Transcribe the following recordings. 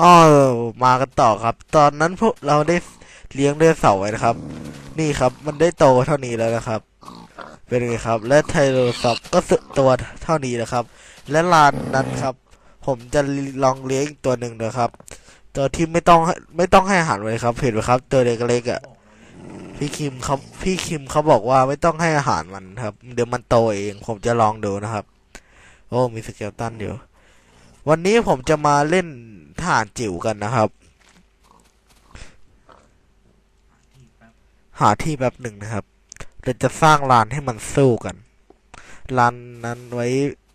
อ๋อมากันต่อครับ ตอนนั้นพวกเราได้เลี้ยงด้วยเสาไว้นะครับ นี่ครับมันได้โตเท่านี้แล้วนะครับ เป็นไงครับ และไทโรซอฟก็สึกตัวเท่านี้นะครับ และลานนั้นครับ ผมจะลองเลี้ยงอีกตัวหนึ่งนะครับ ตัวที่ไม่ต้องให้ไม่ต้องให้อาหารเลยครับเห็นไหมครับ ตัวเล็กๆอะพี่คิมเขาพี่คิมเขาบอกว่าไม่ต้องให้อาหารมันครับ เดี๋ยวมันโตเอง ผมจะลองดูนะครับ โอ้มีสเกลตันอยู่ วันนี้ผมจะมาเล่นทหารจิ๋วกันนะครับ หาที่แป๊บหนึ่งนะครับ เราจะสร้างลานให้มันสู้กันลานนั้นไว้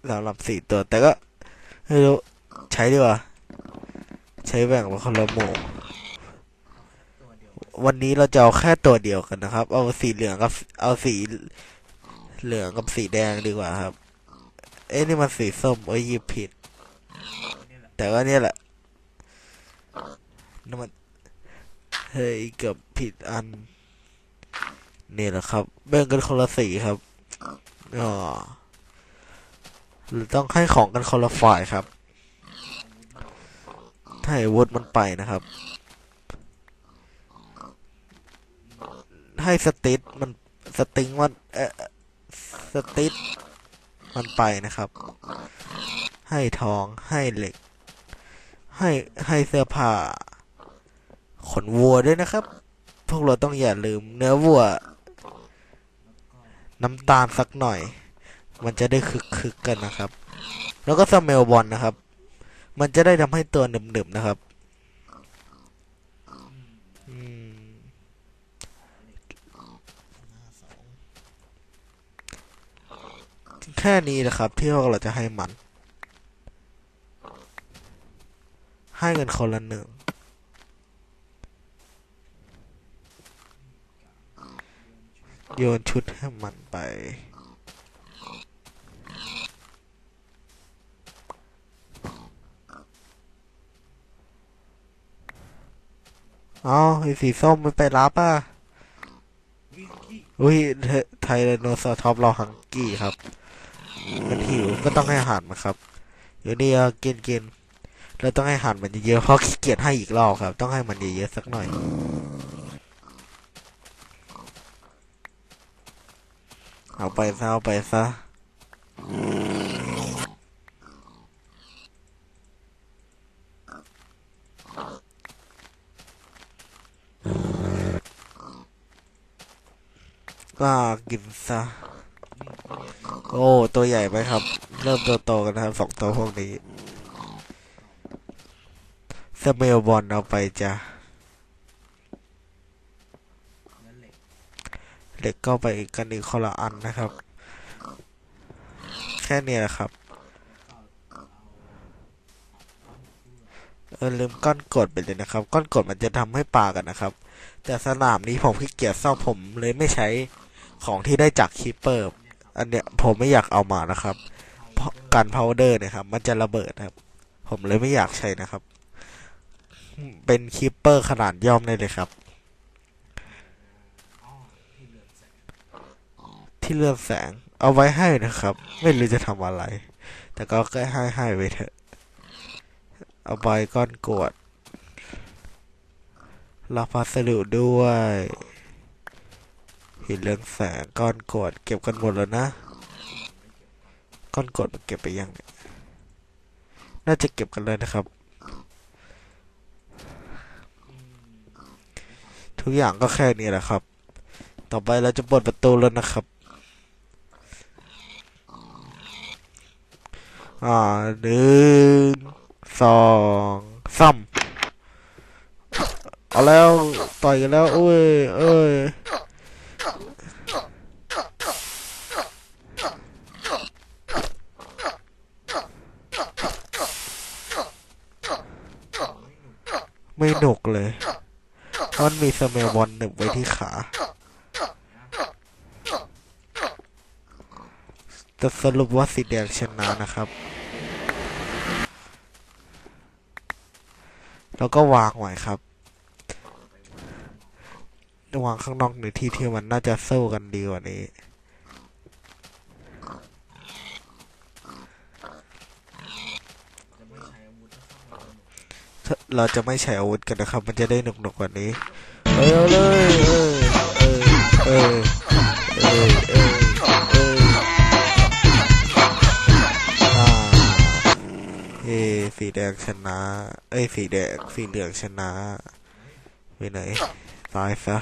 สำหรับสี่ตัว แต่ก็ไม่รู้ใช้ดีกว่า ใช้แบ่งเป็นคนละหมู่วันนี้เราจะเอาแค่ตัวเดียวกันนะครับ เอาสีเหลืองกับ เอาสีเหลืองกับสีแดงดีกว่าครับ เอ้ยนี่มันสีส้มเอ้ยยิบผิด แต่ก็เนี่ยแหละนั่นมันเฮ้ยเกือบผิดอัน นี่แหละครับแบ่งกันคนละสีครับอ๋อหรือต้องให้ของกันคนละฝ่ายครับถ้าให้วุธมันไปนะครับ ให้สติทมันสติงมันเออสติทมันไปนะครับ ให้ทอง ให้เหล็ก ให้ให้เสื้อผ้า ขนวัวด้วยนะครับ พวกเราต้องอย่าลืม เนื้อวัว น้ำตาลสักหน่อย มันจะได้คึกคึกกันนะครับ แล้วก็สเมลบอลนะครับ มันจะได้ทำให้ตัวหนึบๆนะครับแค่นี้นะครับที่พวกเราจะให้มัน ให้เงินคนละหนึ่ง โยนชุดให้มันไป เอาไอ้สีส้มมันไปรับอะ อุ้ยเทไทยโนซอท็อปเราฮังกี้ครับ มันหิวก็ต้องให้อาหารมันครับเดี๋ยวนี้เอากินกิน เราต้องให้หารมันเยอะๆเพราะขี้เกียจให้อีกรอบครับ ต้องให้มันเยอะๆสักหน่อย เอาไปซะเอาไปซะก็กินซะ โอ้ ตัวใหญ่ไหมครับ เริ่มโตๆกันนะครับสองตัวพวกนี้ สเมลบอลเอาไปจ้ะเหล็กก็ไปกันอีกคนละอันนะครับ แค่นี้แหละครับ เออลืมก้อนกดไปเลยนะครับ ก้อนกดมันจะทำให้ปลากันนะครับ แต่สนามนี้ผมขี้เกียจซ่อมผมเลยไม่ใช้ของที่ได้จากคีเปอร์ อันเนี้ยผมไม่อยากเอามานะครับเพาะการพาวเดอร์เนี่ยครับ มันจะระเบิดนะครับ ผมเลยไม่อยากใช้นะครับ เป็นคีเปอร์ขนาดย่อมได้เลยครับ ที่เลื่อนแสง เอาไว้ให้นะครับ ไม่รู้จะทำอะไร แต่ก็แค่ให้ให้ไว้เถอะ เอาใบก้อนกรวดรับพัสดุด้วยหินเรืองแสงก้อนกรวดเก็บกันหมดแล้วนะ ก้อนกรวดมันเก็บไปยังเนี่ยน่าจะเก็บกันเลยนะครับ ทุกอย่างก็แค่นี้แหละครับ ต่อไปเราจะเปิดประตูแล้วนะครับ อ่าหนึ่งสองสามเอาแล้วต่อยกันแล้วเอ้ยเอ้ยไม่หนุกเลย มันมีสเมลบอลหนึบไว้ที่ขา จะสรุปว่าสีแดงชนะนะครับ แล้วก็วางไว้ครับ วางข้างนอกในที่ที่มันน่าจะสู้กันดีกว่านี้ อ เราจะไม่ใช้อาวุธกันนะครับ มันจะได้หนุกๆกว่านี้ เอ้ยเอาเลยเออเออเออเออเอออ่าเอ้สีแดงชนะ เอ้ยสีแดงสีเหลืองชนะไปไหนตายซะ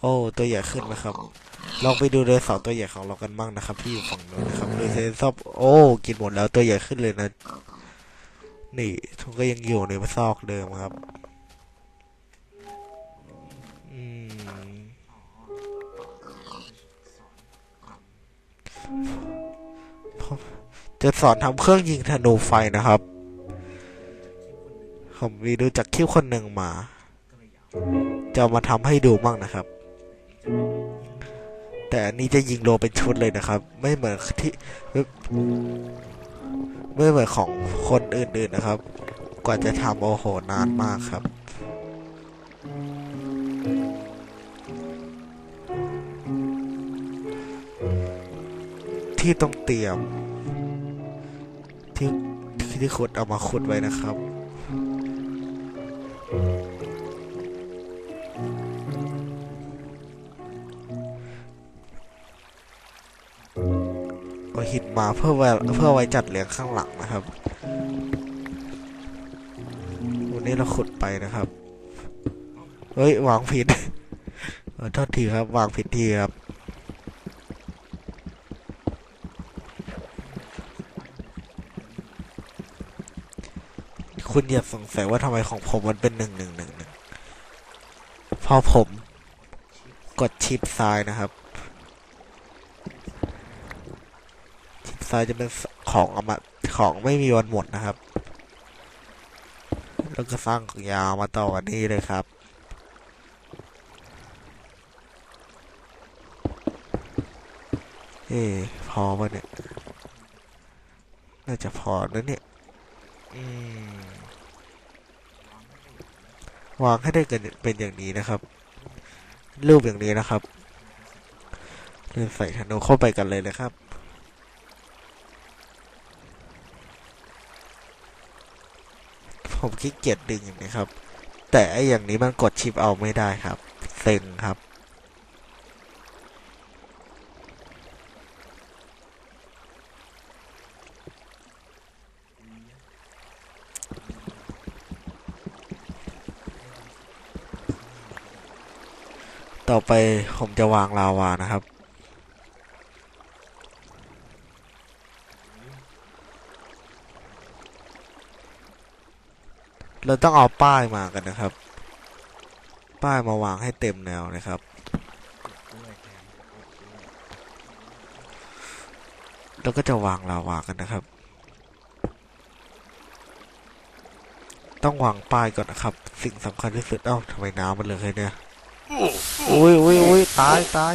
โอ้ ตัวใหญ่ขึ้นนะครับ ลองไปดูเรือเสาร์ตัวใหญ่ของเรากันบ้างนะครับ ที่อยู่ฝั่งนู้นนะครับเรือเซนซอบโอ้ กินหมดแล้วตัวใหญ่ขึ้นเลยนะ นี่ทุกก็ยังอยู่ในซอกเดิมครับ อืม จะสอนทำเครื่องยิงธนูไฟนะครับ ผมมีดูจากคลิปคนหนึ่งมา จะมาทำให้ดูบ้างนะครับ แต่อันนี้จะยิงโลเป็นชุดเลยนะครับ ไม่เหมือนที่ ไม่เหมือนของคนอื่นๆนะครับ กว่าจะทำโอ้โหนานมากครับ ที่ต้องเตรียมที่ที่ที่ขุดเอามาขุดไว้นะครับ หินมาเพื่อไว้เพื่อไว้จัดเรียงข้างหลังนะครับ วันนี้เราขุดไปนะครับ เฮ้ยวางผิดขอโทษทีครับวางผิดที่ครับคุณอย่าสงสัยว่าทำไมของผมมันเป็นหนึ่งหนึ่งหนึ่งหนึ่งเพราะผม กดชิปซ้ายนะครับ ชิปซ้ายจะเป็นของอมตะของไม่มีวันหมดนะครับ แล้วก็สร้างของยาวมาต่อวันนี้เลยครับเอ๊พอปะเนี่ย น่าจะพอแล้วเนี่ย อืม วางให้ได้กันเป็นอย่างนี้นะครับ รูปอย่างนี้นะครับเริ่มใส่ธนูเข้าไปกันเลยนะครับ ผมขี้เกียจดึงอย่างนี้ครับ แต่ไออย่างนี้มันกดชิปเอาไม่ได้ครับเซ็งครับ ต่อไปผมจะวางลาวานะครับ เราต้องเอาป้ายมากันนะครับ ป้ายมาวางให้เต็มแนวนะครับ แล้วก็จะวางลาวากันนะครับ ต้องวางป้ายก่อนนะครับ สิ่งสำคัญที่สุดเอ้าทำไมน้ำมันเหลยเนี่ยอุ้ยอุ้ยอุ้ยตายตาย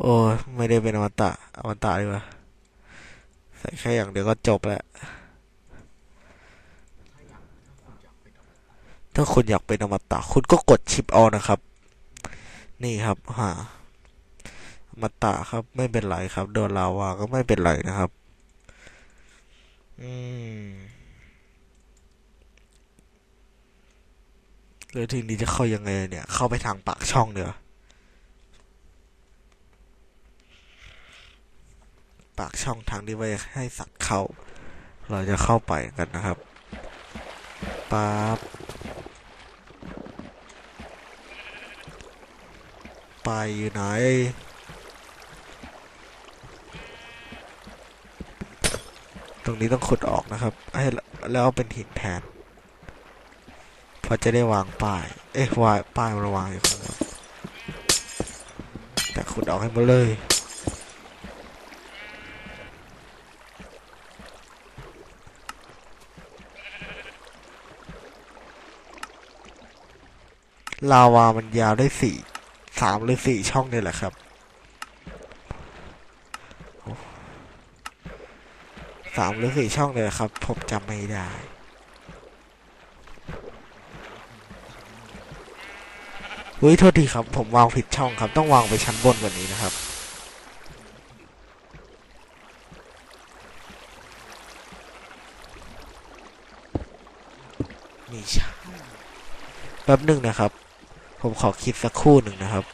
โอ้ยไม่ได้เป็นอมตะอมตะดีกว่าใส่แค่อย่างเดียวก็จบแล้ว ถ้าคุณอยากเป็นอมตะคุณก็กดชิปเอานะครับ นี่ครับหาอมตะครับ ไม่เป็นไรครับ โดนลาวาก็ไม่เป็นไรนะครับ อืมแล้วทีนี้จะเข้ายังไงเนี่ย เข้าไปทางปากช่องเนีกว่ยปากช่องทางที่ไว้ให้สัตว์เข้า เราจะเข้าไปกันนะครับปั๊บ ไปอยู่ไหนตรงนี้ต้องขุดออกนะครับ ให้แล้วเอาเป็นหินแทนพอจะได้วางป้าย เอ๊ะวางป้ายมันวางอยู่ข้างบนแต่ขุดออกให้หมดเลย ลาวามันยาวได้สี่ สามหรือสี่ช่องนี่แหละครับสามหรือสี่ช่องเลยครับ ผมจำไม่ได้ อุ้ยโทษทีครับ ผมวางผิดช่องครับ ต้องวางไปชั้นบนกว่านี้นะครับ นี่แป๊บหนึ่งนะครับ ผมขอคิดสักครู่หนึ่งนะครับ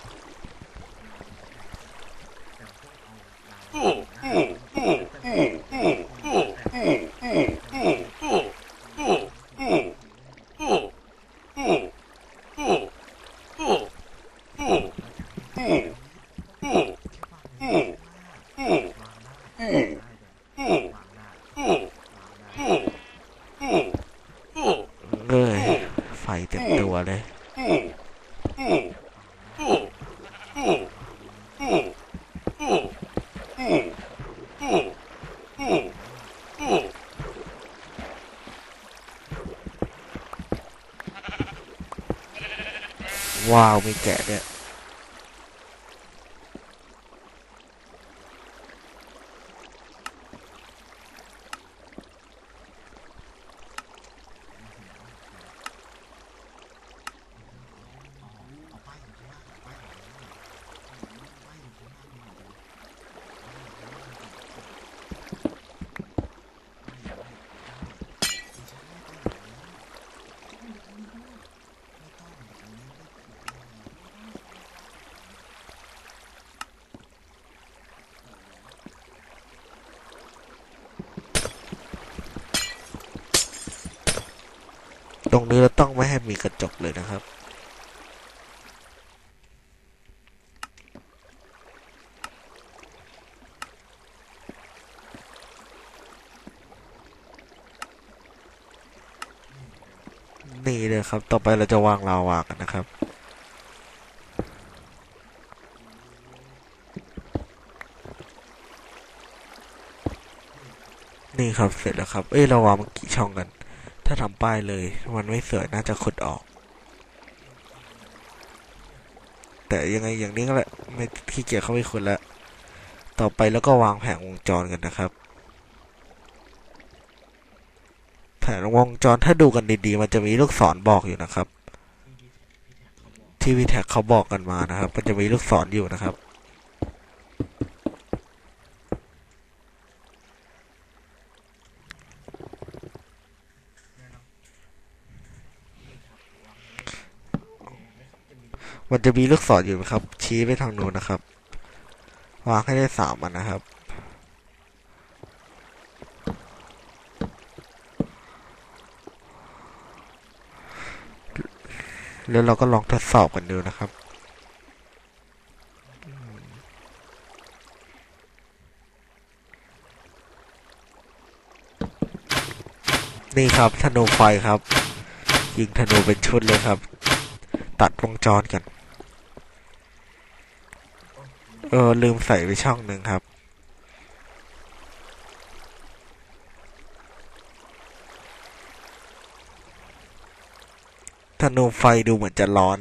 เอ้ยไฟเต็มตัวเลย ว้าว มีแกะเนี่ย ตรงนี้เราต้องไม่ให้มีกระจกเลยนะครับนี่เลยครับ ต่อไปเราจะวางลาวากันนะครับ นี่ครับเสร็จแล้วครับ เอ้ยเราวางมันกี่ช่องกันาทำป้ายเลย มันไม่สวยน่าจะขุดออก แต่ยังไงอย่างนี้ก็แหละ ไม่ขี้เกียจเข้าไปขุดแล้ว ต่อไปแล้วก็วางแผงวงจรกันนะครับ แผงวงจรถ้าดูกันดีๆ มันจะมีลูกศรบอกอยู่นะครับ ที่วีแท็กเขาบอกกันมานะครับ มันจะมีลูกศรอยู่นะครับ มันจะมีลูกศรอยู่นะครับ ชี้ไปทางโน้นนะครับ วางให้ได้สามอันนะครับ แล้วเราก็ลองทดสอบกันดูนะครับนี่ครับธนูไฟครับ ยิงธนูเป็นชุดเลยครับ ตัดวงจรกัน เออ ลืมใส่ไปช่องหนึ่งครับ ธนูไฟดูเหมือนจะร้อน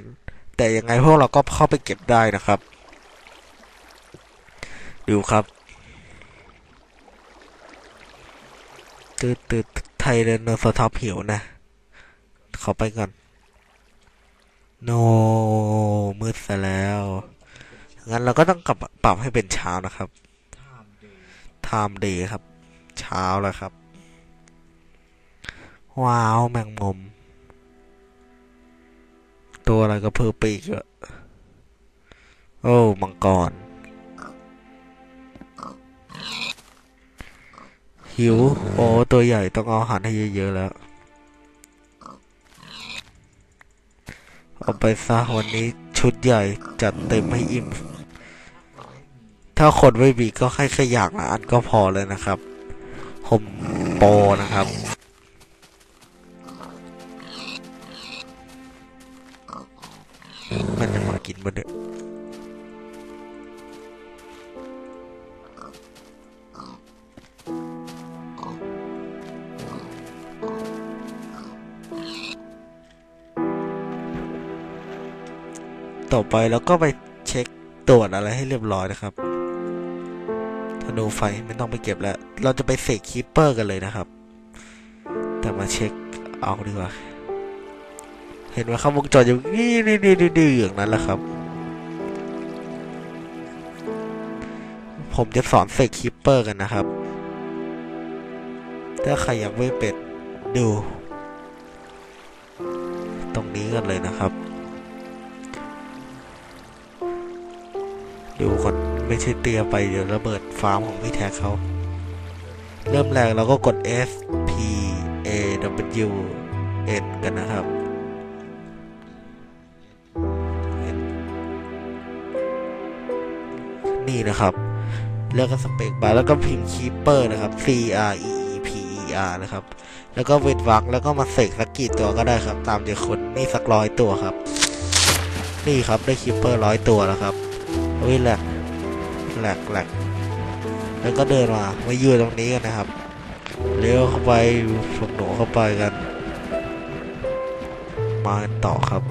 แต่ยังไงพวกเราก็เข้าไปเก็บได้นะครับ ดูครับตืดตืดไทยเรนโนสท็อปหิวนะ ขอไปก่อน โนมืดซะแล้ว งั้นเราก็ต้องกลับปรับให้เป็นเช้านะครับ time day ครับ เช้าแล้วครับ ว้าว แมงมุม ตัวอะไรก็เพิ่มปีกอะโอ้มังกร หิว โอ้ตัวใหญ่ต้องเอาอาหารให้เยอะๆแล้ว เอาไปซะวันนี้ ชุดใหญ่จัดเต็มให้อิ่ม ถ้าคนไม่มีก็ให้แค่อย่างละอันก็พอเลยนะครับ ผมโปนะครับ ต่อไปแล้วก็ไปเช็คตรวจอะไรให้เรียบร้อยนะครับธนูไฟไม่ต้องไปเก็บแล้ว เราจะไปเสกคีปเปอร์กันเลยนะครับ แต่มาเช็คเอาดีกว่า เห็นไหมครับวงจรอยู่นี่นี่นี่นี่อย่างนั้นแหละครับ ผมจะสอนเสกคีปเปอร์กันนะครับ ถ้าใครอยังไม่เป็นดู ตรงนี้กันเลยนะครับ ดูก่อนไม่ใช่เตียไปเดี๋ยวระเบิดฟาร์มของพี่แท็กเขา เริ่มแรกเราก็กด S P A W N กันนะครับนี่นะครับแล้วก็สเปกบาร์แล้วก็พิมพ์คีเปอร์นะครับ C R E E P E R นะครับ แล้วก็เวทวักแล้วก็มาเสกสักกี่ตัวก็ได้ครับ ตามใจคนนี่สักร้อยตัวครับ นี่ครับได้คีเปอร์ร้อยตัวแล้วครับ เฮ้ยแหลกแหลกแหลกแล้วก็เดินมามายืนตรงนี้กันนะครับ เลี้ยวเข้าไปพวกหนูเข้าไปกัน มากันต่อครับ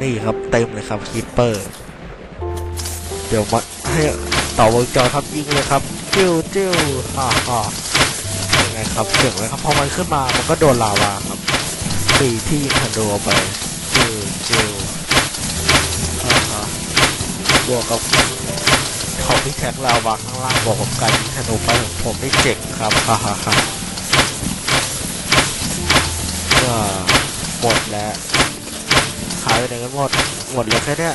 นี่ครับเต็มเลยครับคีเปอร์ เดี๋ยวมาให้ต่อวงจรครับยิงเลยครับจิ้วจิ้วฮ่าฮ่ายังไงครับเสียงเลยครับพอมันขึ้นมามันก็โดนลาวาครับสี่ที่ยิงธนูออกไปจิ้วจิ้ว บวกกับของพี่แท็กลาวาข้างล่างบวกกับการยิงธนูไปของผมนี่เจ๋งครับฮ่าฮ่าฮ่าก็หมดแล้วหายไปไหนกันหมดหมดเลยแค่เนี้ย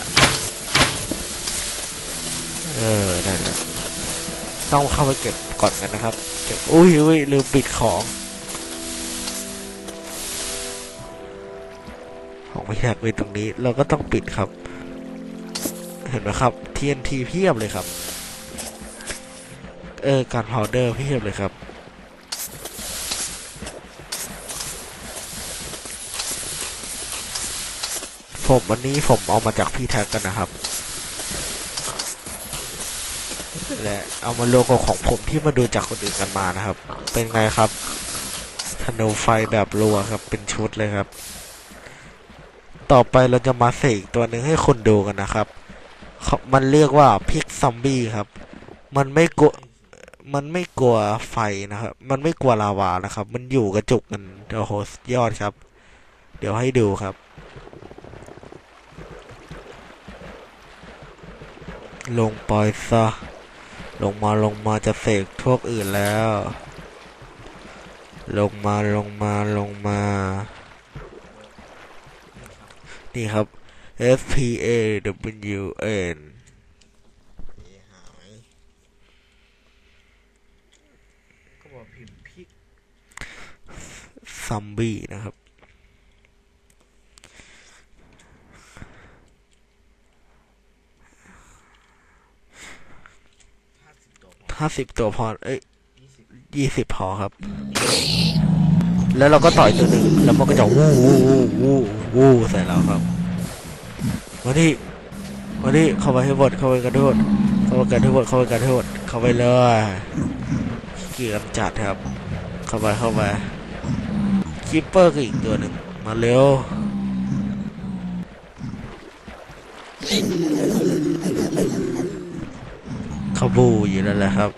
เออนั่นแหละต้องเข้าไปเก็บก่อนกันนะครับเก็บอุ้ยอุ้ยลืมปิดของของไม่อยากไว้ตรงนี้ เราก็ต้องปิดครับ เห็นไหมครับ TNT เพียบเลยครับ เออการพาวเดอร์เพียบเลยครับผมวันนี้ผมเอามาจากพี่แท็กกันนะครับ และเอามารวมกับของผมที่มาดูจากคนอื่นกันมานะครับ เป็นไงครับธนูไฟแบบรัวครับ เป็นชุดเลยครับ ต่อไปเราจะมาเสกตัวหนึ่งให้คนดูกันนะครับ มันเรียกว่าพิกซอมบี้ครับ มันไม่กลัวมันไม่กลัวไฟนะครับ มันไม่กลัวลาวานะครับ มันอยู่กระจุกกันโอ้โหสุดยอดครับ เดี๋ยวให้ดูครับ ลงปล่อยซะ ลงมาลงมาจะเสกพวกอื่นแล้ว ลงมาลงมาลงมา นี่ครับ S P A W N ก็บอกพิมพ์พิกซัมบี้นะครับ ห้าสิบตัวพอเอ้ยยี่สิบพอครับ แล้วเราก็ต่อยตัวหนึ่งแล้วมันก็จะวู้วู้วู้วู้วู้ใส่เราครับ มาที่มาที่เข้าไปให้หมดเข้าไปกระโดดเข้าไปกระโดดเข้าไปกระโดดเข้าไปเลยเกียรจัดครับ เข้าไปเข้าไปคิปเปอร์ก็อีกตัวหนึ่งมาเร็วขบูอยู่นั่นแหละครับ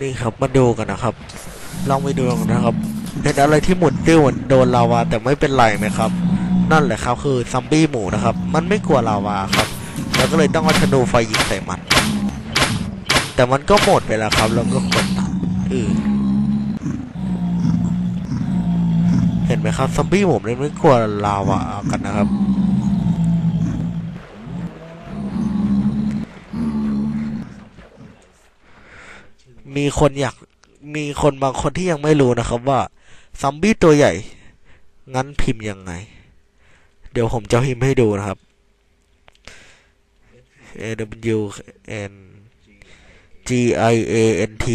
นี่ครับมาดูกันนะครับ ลองไปดูนะครับ เป็นอะไรที่หมุนติ้วเหมือนโดนลาวาแต่ไม่เป็นไรไหมครับ นั่นแหละครับคือซัมบี้หมูนะครับ มันไม่กลัวลาวาครับ แล้วก็เลยต้องเอาธนูไฟยิงใส่มัน แต่มันก็หมดไปแล้วครับ แล้วก็กดตัดอือเห็นไหมครับซอมบี้ผมเนี่ยไม่กลัวลาวากันนะครับมีคนอยาก มีคนบางคนที่ยังไม่รู้นะครับว่าซอมบี้ตัวใหญ่ งั้นพิมพ์ยังไง เดี๋ยวผมจะพิมพ์ให้ดูนะครับ A W N G I A N T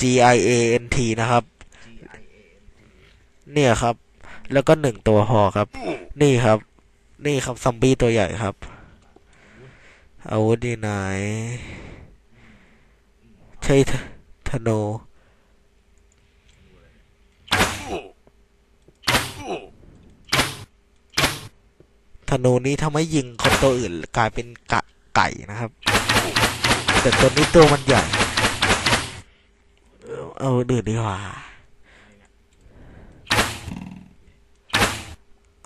G I A N T นะครับ เนี่ยครับ แล้วก็หนึ่งตัวพอครับ นี่ครับ นี่ครับซอมบี้ตัวใหญ่ครับ อาวุธดีไหนใช่ธนูธ นูนี้ทำให้ยิงคนตัวอื่นกลายเป็นกะไก่นะครับ แต่ตัวนี้ตัวมันใหญ่ เอาดื่นดีกว่า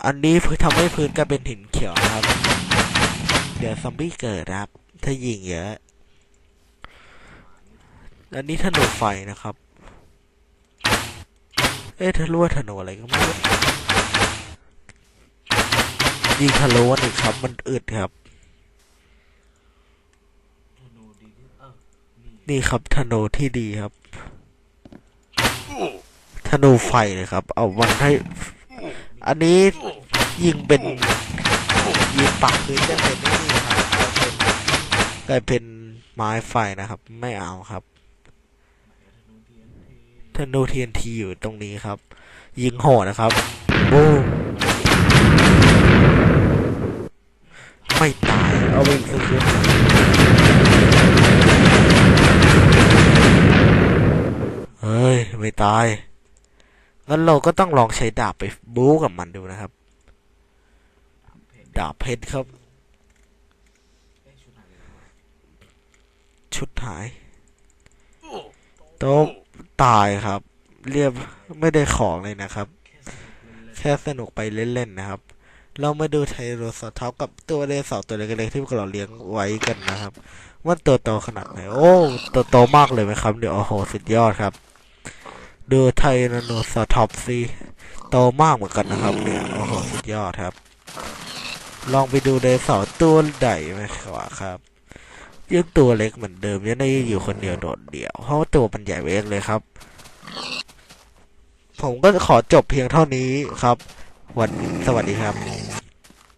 อันนี้เพื่อทำให้พื้นกลายเป็นหินเขียวนะครับ เดี๋ยวซอมบี้เกิดนะครับ ถ้ายิงเยอะและนี่ธนูไฟนะครับ เอ๊ะทะลุว่าธนูอะไรก็ไม่รู้ ยิงทะลุวันอีกครับ มันอึดครับ นี่ครับธนูที่ดีครับธนูไฟเลยครับ เอามันให้ อันนี้ยิงเป็นยิงปักพื้นจะเป็นไม่นี่ครับกลายเป็นกลายเป็นไม้ไฟนะครับ ไม่เอาครับธนูเทียนทีอยู่ตรงนี้ครับ ยิงโหดนะครับบูม ไม่ตาย เอาไปอีกสักชุดเฮ้ย ไม่ตาย งั้นเราก็ต้องลองใช้ดาบไปบู๊กับมันดูนะครับ ดาบเพชรครับ ชุดหายโต๊ะตายครับ เรียบไม่ได้ของเลยนะครับ แค่สนุกไปเล่น ๆ นะครับ เรามาดูไทโรซอทัพกับตัวเดเสาร์ตัวเล็กๆที่พวกเราเลี้ยงไว้กันนะครับว่าตัวโตขนาดไหน โอ้ตัวโตมากเลยไหมครับเดี๋ยวโอ้โหสุดยอดครับ ดูไทโรซอทัพสิโตมากเหมือนกันนะครับ เนี่ยโอ้โหสุดยอดครับ ลองไปดูไดโนเสาร์ตัวใหญ่ไหมครับยังตัวเล็กเหมือนเดิมยังได้อยู่คนเดียวโดดเดี่ยว เพราะว่าตัวมันใหญ่เวกเลยครับ ผมก็ขอจบเพียงเท่านี้ครับ สวัสดีครับ